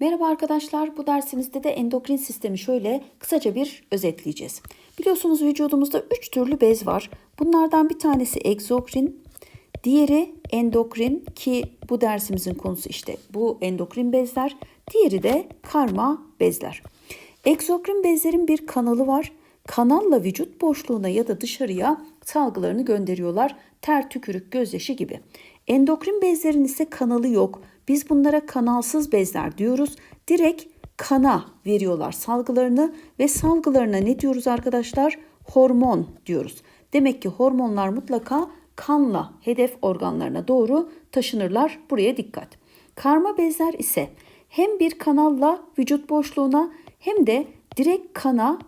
Merhaba arkadaşlar. Bu dersimizde de endokrin sistemi şöyle kısaca bir özetleyeceğiz. Biliyorsunuz vücudumuzda 3 türlü bez var. Bunlardan bir tanesi egzokrin, diğeri endokrin ki bu dersimizin konusu işte bu endokrin bezler. Diğeri de karma bezler. Egzokrin bezlerin bir kanalı var. Kanalla vücut boşluğuna ya da dışarıya salgılarını gönderiyorlar. Ter, tükürük, gözyaşı gibi. Endokrin bezlerin ise kanalı yok. Biz bunlara kanalsız bezler diyoruz. Direkt kana veriyorlar salgılarını ve salgılarına ne diyoruz arkadaşlar? Hormon diyoruz. Demek ki hormonlar mutlaka kanla hedef organlarına doğru taşınırlar. Buraya dikkat. Karma bezler ise hem bir kanalla vücut boşluğuna hem de direkt kana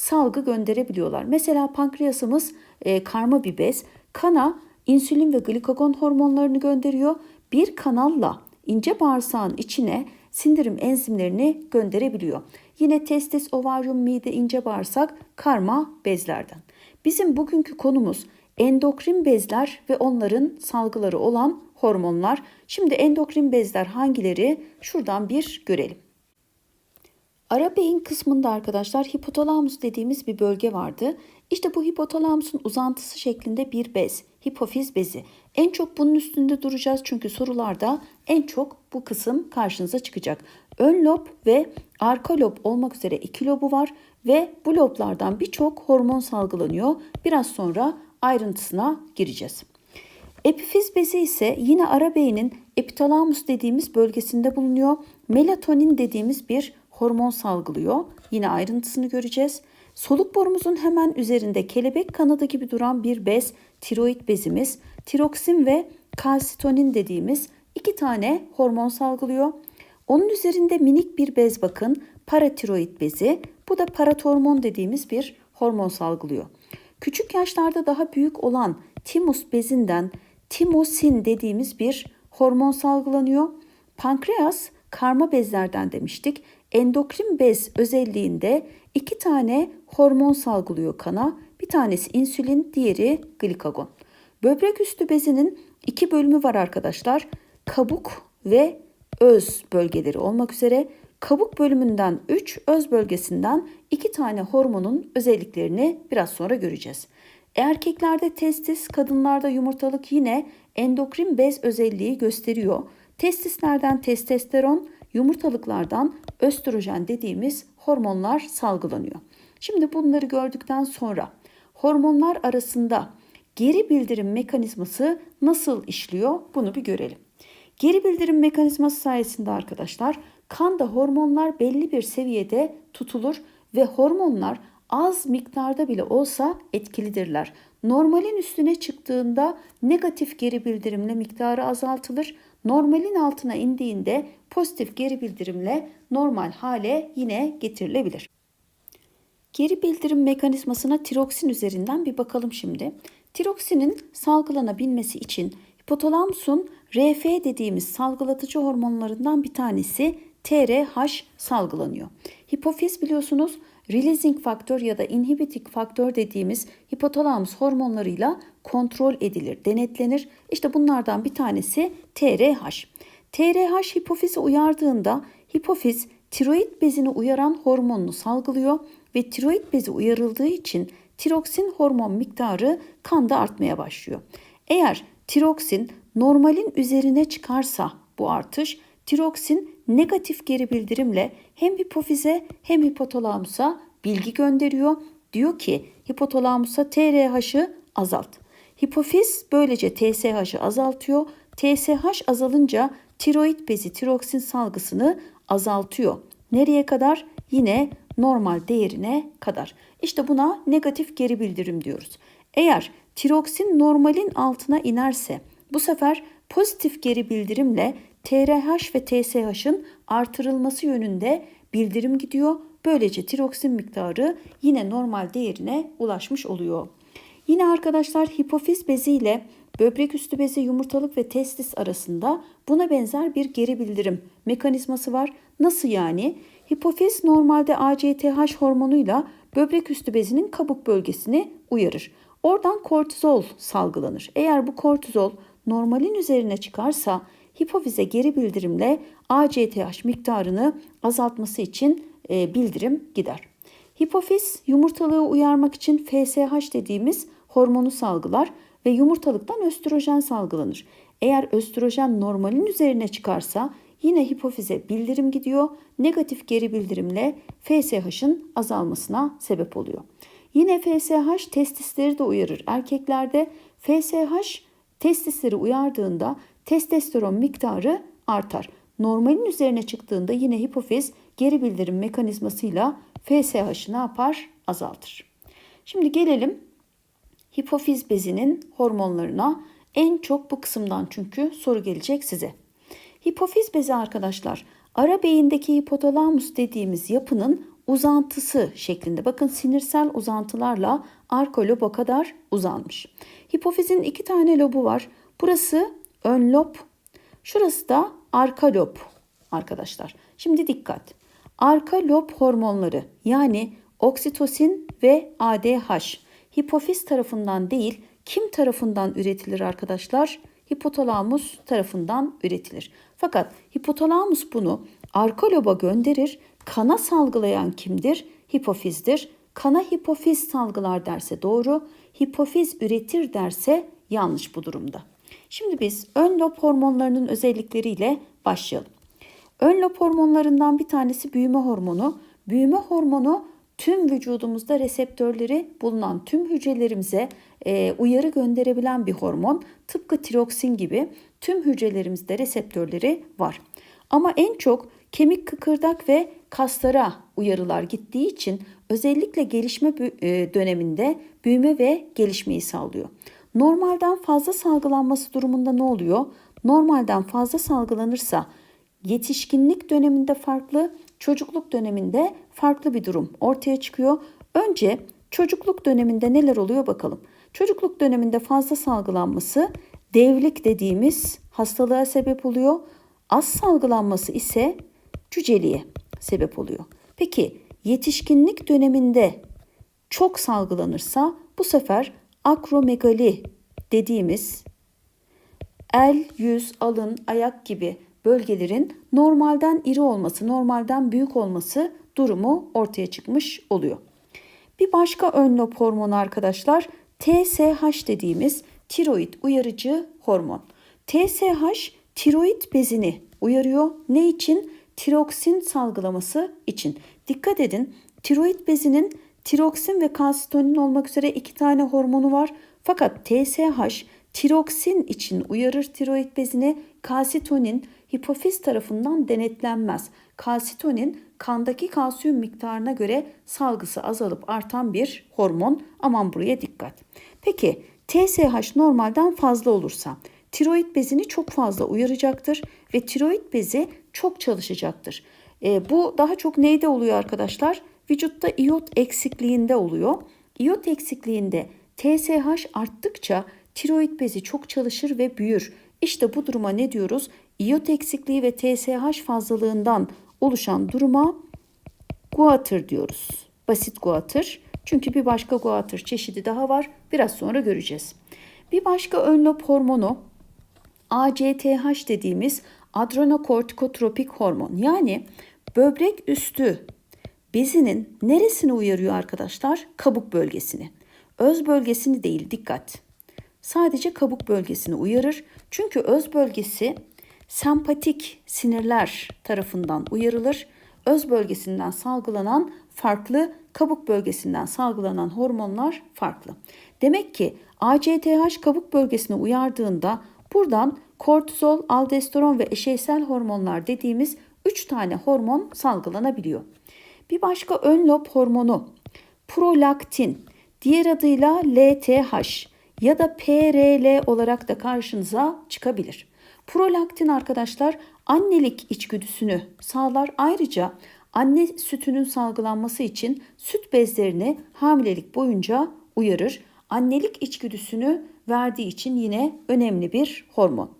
salgı gönderebiliyorlar. Mesela pankreasımız e, karma bir bez. Kana insülin ve glikagon hormonlarını gönderiyor. Bir kanalla ince bağırsağın içine sindirim enzimlerini gönderebiliyor. Yine testis, ovaryum, mide, ince bağırsak karma bezlerden. Bizim bugünkü konumuz endokrin bezler ve onların salgıları olan hormonlar. Şimdi endokrin bezler hangileri? Şuradan bir görelim. Ara beyin kısmında arkadaşlar hipotalamus dediğimiz bir bölge vardı. İşte bu hipotalamusun uzantısı şeklinde bir bez, hipofiz bezi. En çok bunun üstünde duracağız çünkü sorularda en çok bu kısım karşınıza çıkacak. Ön lob ve arka lob olmak üzere iki lobu var ve bu loblardan birçok hormon salgılanıyor. Biraz sonra ayrıntısına gireceğiz. Epifiz bezi ise yine ara beynin epitalamus dediğimiz bölgesinde bulunuyor. Melatonin dediğimiz bir hormon salgılıyor. Yine ayrıntısını göreceğiz. Soluk borumuzun hemen üzerinde kelebek kanadı gibi duran bir bez, tiroid bezimiz, tiroksin ve kalsitonin dediğimiz iki tane hormon salgılıyor. Onun üzerinde minik bir bez bakın, paratiroid bezi. Bu da paratormon dediğimiz bir hormon salgılıyor. Küçük yaşlarda daha büyük olan timus bezinden timosin dediğimiz bir hormon salgılanıyor. Pankreas karma bezlerden demiştik. Endokrin bez özelliğinde iki tane hormon salgılıyor kana. Bir tanesi insülin, diğeri glikagon. Böbrek üstü bezinin iki bölümü var arkadaşlar. Kabuk ve öz bölgeleri olmak üzere kabuk bölümünden 3, öz bölgesinden 2 tane hormonun özelliklerini biraz sonra göreceğiz. Erkeklerde testis, kadınlarda yumurtalık yine endokrin bez özelliği gösteriyor. Testislerden testosteron, yumurtalıklardan östrojen dediğimiz hormonlar salgılanıyor. Şimdi bunları gördükten sonra hormonlar arasında geri bildirim mekanizması nasıl işliyor bunu bir görelim. Geri bildirim mekanizması sayesinde arkadaşlar kanda hormonlar belli bir seviyede tutulur ve hormonlar az miktarda bile olsa etkilidirler. Normalin üstüne çıktığında negatif geri bildirimle miktarı azaltılır. Normalin altına indiğinde pozitif geri bildirimle normal hale yine getirilebilir. Geri bildirim mekanizmasına tiroksin üzerinden bir bakalım şimdi. Tiroksinin salgılanabilmesi için hipotalamusun RF dediğimiz salgılatıcı hormonlarından bir tanesi TRH salgılanıyor. Hipofiz biliyorsunuz releasing faktör ya da inhibiting faktör dediğimiz hipotalamus hormonlarıyla kontrol edilir, denetlenir. İşte bunlardan bir tanesi TRH. TRH hipofizi uyardığında hipofiz tiroid bezini uyaran hormonunu salgılıyor ve tiroid bezi uyarıldığı için tiroksin hormon miktarı kanda artmaya başlıyor. Eğer tiroksin normalin üzerine çıkarsa bu artış tiroksin negatif geri bildirimle hem hipofize hem hipotalamusa bilgi gönderiyor. Diyor ki hipotalamusa TRH'ı azalt. Hipofiz böylece TSH'ı azaltıyor. TSH azalınca tiroid bezi tiroksin salgısını azaltıyor. Nereye kadar? Yine normal değerine kadar. İşte buna negatif geri bildirim diyoruz. Eğer tiroksin normalin altına inerse bu sefer pozitif geri bildirimle TRH ve TSH'ın artırılması yönünde bildirim gidiyor. Böylece tiroksin miktarı yine normal değerine ulaşmış oluyor. Yine arkadaşlar hipofiz bezi ile böbrek üstü bezi yumurtalık ve testis arasında buna benzer bir geri bildirim mekanizması var. Nasıl yani? Hipofiz normalde ACTH hormonuyla böbrek üstü bezinin kabuk bölgesini uyarır. Oradan kortizol salgılanır. Eğer bu kortizol normalin üzerine çıkarsa hipofize geri bildirimle ACTH miktarını azaltması için e, bildirim gider. Hipofiz yumurtalığı uyarmak için FSH dediğimiz hormonu salgılar ve yumurtalıktan östrojen salgılanır. Eğer östrojen normalin üzerine çıkarsa yine hipofize bildirim gidiyor. Negatif geri bildirimle FSH'ın azalmasına sebep oluyor. Yine FSH testisleri de uyarır. Erkeklerde FSH testisleri uyardığında testosteron miktarı artar. Normalin üzerine çıktığında yine hipofiz geri bildirim mekanizmasıyla FSH'ı ne yapar? Azaltır. Şimdi gelelim hipofiz bezinin hormonlarına. En çok bu kısımdan çünkü soru gelecek size. Hipofiz bezi arkadaşlar ara beyindeki hipotalamus dediğimiz yapının uzantısı şeklinde. Bakın sinirsel uzantılarla arka loba kadar uzanmış. Hipofizin iki tane lobu var. Burası ön lob, şurası da arka lob arkadaşlar. Şimdi dikkat. Arka lob hormonları yani oksitosin ve ADH hipofiz tarafından değil kim tarafından üretilir arkadaşlar? Hipotalamus tarafından üretilir. Fakat hipotalamus bunu arka loba gönderir. Kana salgılayan kimdir? Hipofizdir. Kana hipofiz salgılar derse doğru, hipofiz üretir derse yanlış bu durumda. Şimdi biz ön lob hormonlarının özellikleriyle başlayalım. Ön lob hormonlarından bir tanesi büyüme hormonu. Büyüme hormonu tüm vücudumuzda reseptörleri bulunan tüm hücrelerimize e, uyarı gönderebilen bir hormon. Tıpkı tiroksin gibi tüm hücrelerimizde reseptörleri var. Ama en çok kemik kıkırdak ve kaslara uyarılar gittiği için özellikle gelişme e, döneminde büyüme ve gelişmeyi sağlıyor. Normalden fazla salgılanması durumunda ne oluyor? Normalden fazla salgılanırsa yetişkinlik döneminde farklı, çocukluk döneminde farklı bir durum ortaya çıkıyor. Önce çocukluk döneminde neler oluyor bakalım. Çocukluk döneminde fazla salgılanması devlik dediğimiz hastalığa sebep oluyor. Az salgılanması ise cüceliğe sebep oluyor. Peki yetişkinlik döneminde çok salgılanırsa bu sefer akromegali dediğimiz el, yüz, alın, ayak gibi bölgelerin normalden iri olması, normalden büyük olması durumu ortaya çıkmış oluyor. Bir başka ön lob hormonu arkadaşlar TSH dediğimiz tiroid uyarıcı hormon. TSH tiroid bezini uyarıyor. Ne için? Tiroksin salgılaması için. Dikkat edin tiroid bezinin tiroksin ve kalsitonin olmak üzere iki tane hormonu var. Fakat TSH tiroksin için uyarır tiroid bezini, kalsitonin hipofiz tarafından denetlenmez. Kalsitonin kandaki kalsiyum miktarına göre salgısı azalıp artan bir hormon. Aman buraya dikkat. Peki TSH normalden fazla olursa tiroid bezini çok fazla uyaracaktır ve tiroid bezi çok çalışacaktır. E, bu daha çok neyde oluyor arkadaşlar? Vücutta iot eksikliğinde oluyor. İyot eksikliğinde TSH arttıkça tiroid bezi çok çalışır ve büyür. İşte bu duruma ne diyoruz? İyot eksikliği ve TSH fazlalığından oluşan duruma guatr diyoruz. Basit guatr. Çünkü bir başka guatr çeşidi daha var. Biraz sonra göreceğiz. Bir başka ön lob hormonu ACTH dediğimiz adrenokortikotropik hormon. Yani böbrek üstü bezinin neresini uyarıyor arkadaşlar? Kabuk bölgesini. Öz bölgesini değil dikkat. Sadece kabuk bölgesini uyarır. Çünkü öz bölgesi sempatik sinirler tarafından uyarılır. Öz bölgesinden salgılanan farklı, kabuk bölgesinden salgılanan hormonlar farklı. Demek ki ACTH kabuk bölgesini uyardığında buradan kortizol, aldosteron ve eşeysel hormonlar dediğimiz 3 tane hormon salgılanabiliyor. Bir başka ön lob hormonu prolaktin, diğer adıyla LTH ya da PRL olarak da karşınıza çıkabilir. Prolaktin arkadaşlar annelik içgüdüsünü sağlar. Ayrıca anne sütünün salgılanması için süt bezlerini hamilelik boyunca uyarır. Annelik içgüdüsünü verdiği için yine önemli bir hormon.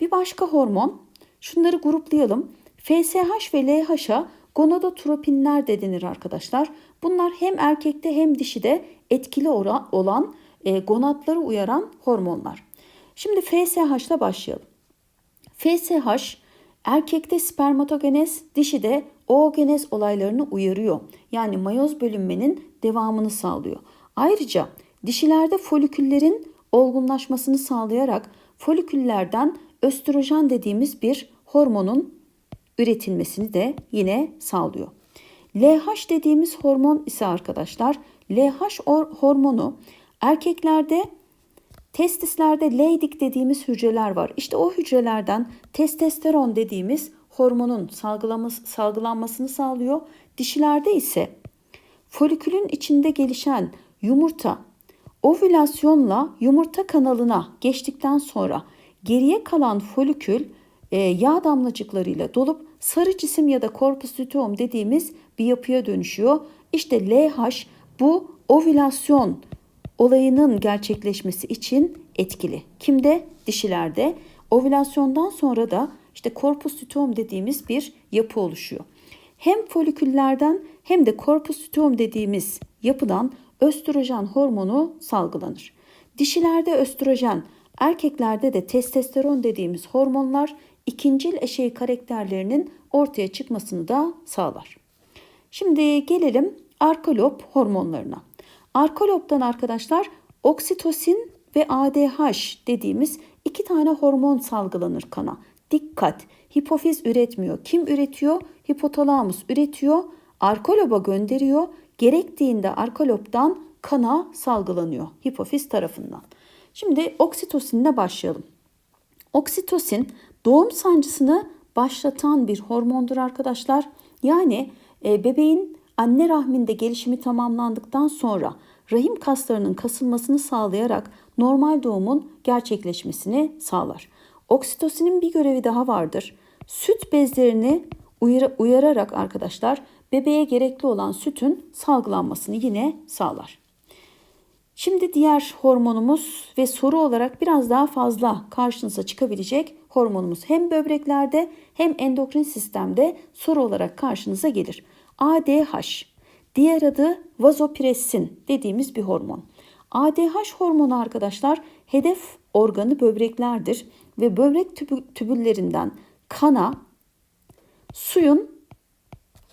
Bir başka hormon, şunları gruplayalım. FSH ve LH'a gonadotropinler de denir arkadaşlar. Bunlar hem erkekte hem dişide etkili olan e, gonadları uyaran hormonlar. Şimdi FSH ile başlayalım. FSH erkekte spermatogenez, dişide oogenez olaylarını uyarıyor. Yani mayoz bölünmenin devamını sağlıyor. Ayrıca dişilerde foliküllerin olgunlaşmasını sağlayarak foliküllerden östrojen dediğimiz bir hormonun üretilmesini de yine sağlıyor. LH dediğimiz hormon ise arkadaşlar LH hormonu erkeklerde testislerde Leydig dediğimiz hücreler var. İşte o hücrelerden testosteron dediğimiz hormonun salgılanmasını sağlıyor. Dişilerde ise folikülün içinde gelişen yumurta ovülasyonla yumurta kanalına geçtikten sonra geriye kalan folikül e, yağ damlacıklarıyla dolup sarı cisim ya da corpus luteum dediğimiz bir yapıya dönüşüyor. İşte LH bu ovülasyon olayının gerçekleşmesi için etkili. Kimde? Dişilerde. Ovülasyondan sonra da işte corpus luteum dediğimiz bir yapı oluşuyor. Hem foliküllerden hem de corpus luteum dediğimiz yapıdan östrojen hormonu salgılanır. Dişilerde östrojen, erkeklerde de testosteron dediğimiz hormonlar ikincil eşeği karakterlerinin ortaya çıkmasını da sağlar. Şimdi gelelim arka lob hormonlarına. Arka lobdan arkadaşlar oksitosin ve ADH dediğimiz iki tane hormon salgılanır kana. Dikkat! Hipofiz üretmiyor. Kim üretiyor? Hipotalamus üretiyor. Arka loba gönderiyor. Gerektiğinde arka lobdan kana salgılanıyor hipofiz tarafından. Şimdi oksitosinle başlayalım. Oksitosin doğum sancısını başlatan bir hormondur arkadaşlar. Yani e, bebeğin anne rahminde gelişimi tamamlandıktan sonra rahim kaslarının kasılmasını sağlayarak normal doğumun gerçekleşmesini sağlar. Oksitosinin bir görevi daha vardır. Süt bezlerini uyar uyararak arkadaşlar bebeğe gerekli olan sütün salgılanmasını yine sağlar. Şimdi diğer hormonumuz ve soru olarak biraz daha fazla karşınıza çıkabilecek hormonumuz hem böbreklerde hem endokrin sistemde soru olarak karşınıza gelir. ADH, diğer adı vazopressin dediğimiz bir hormon. ADH hormonu arkadaşlar hedef organı böbreklerdir ve böbrek tübüllerinden kana suyun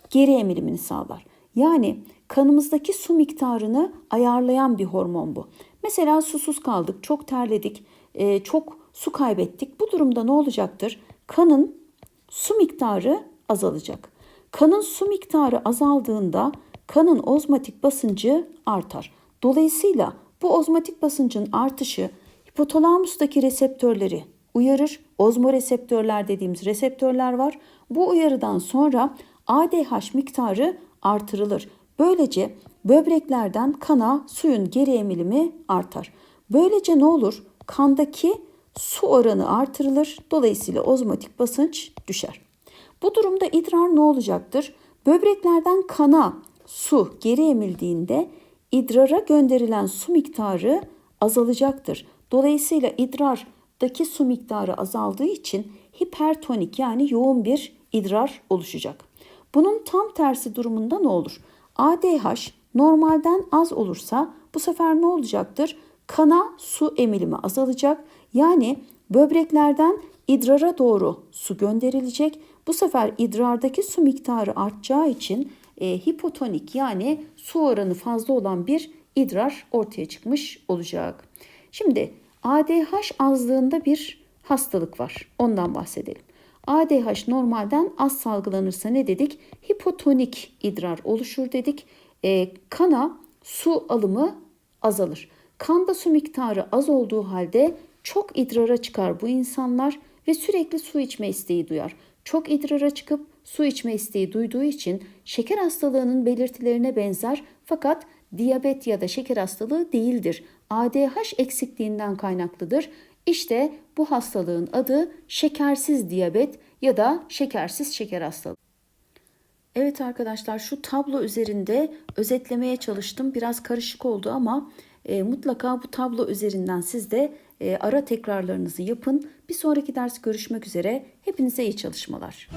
geri emilimini sağlar. Yani kanımızdaki su miktarını ayarlayan bir hormon bu. Mesela susuz kaldık, çok terledik, e, çok su kaybettik. Bu durumda ne olacaktır? Kanın su miktarı azalacak. Kanın su miktarı azaldığında kanın ozmatik basıncı artar. Dolayısıyla bu ozmatik basıncın artışı hipotalamustaki reseptörleri uyarır. Ozmoreseptörler dediğimiz reseptörler var. Bu uyarıdan sonra ADH miktarı artırılır. Böylece böbreklerden kana suyun geri emilimi artar. Böylece ne olur? Kandaki su oranı artırılır. Dolayısıyla ozmotik basınç düşer. Bu durumda idrar ne olacaktır? Böbreklerden kana su geri emildiğinde idrara gönderilen su miktarı azalacaktır. Dolayısıyla idrardaki su miktarı azaldığı için hipertonik yani yoğun bir idrar oluşacak. Bunun tam tersi durumunda ne olur? ADH normalden az olursa bu sefer ne olacaktır? Kana su emilimi azalacak. Yani böbreklerden idrara doğru su gönderilecek. Bu sefer idrardaki su miktarı artacağı için e, hipotonik yani su oranı fazla olan bir idrar ortaya çıkmış olacak. Şimdi ADH azlığında bir hastalık var. Ondan bahsedelim. ADH normalden az salgılanırsa ne dedik? Hipotonik idrar oluşur dedik. E, kana su alımı azalır. Kanda su miktarı az olduğu halde çok idrara çıkar bu insanlar ve sürekli su içme isteği duyar. Çok idrara çıkıp su içme isteği duyduğu için şeker hastalığının belirtilerine benzer fakat diyabet ya da şeker hastalığı değildir. ADH eksikliğinden kaynaklıdır. İşte bu hastalığın adı şekersiz diyabet ya da şekersiz şeker hastalığı. Evet arkadaşlar şu tablo üzerinde özetlemeye çalıştım. Biraz karışık oldu ama e, mutlaka bu tablo üzerinden siz de e, ara tekrarlarınızı yapın. Bir sonraki ders görüşmek üzere. Hepinize iyi çalışmalar.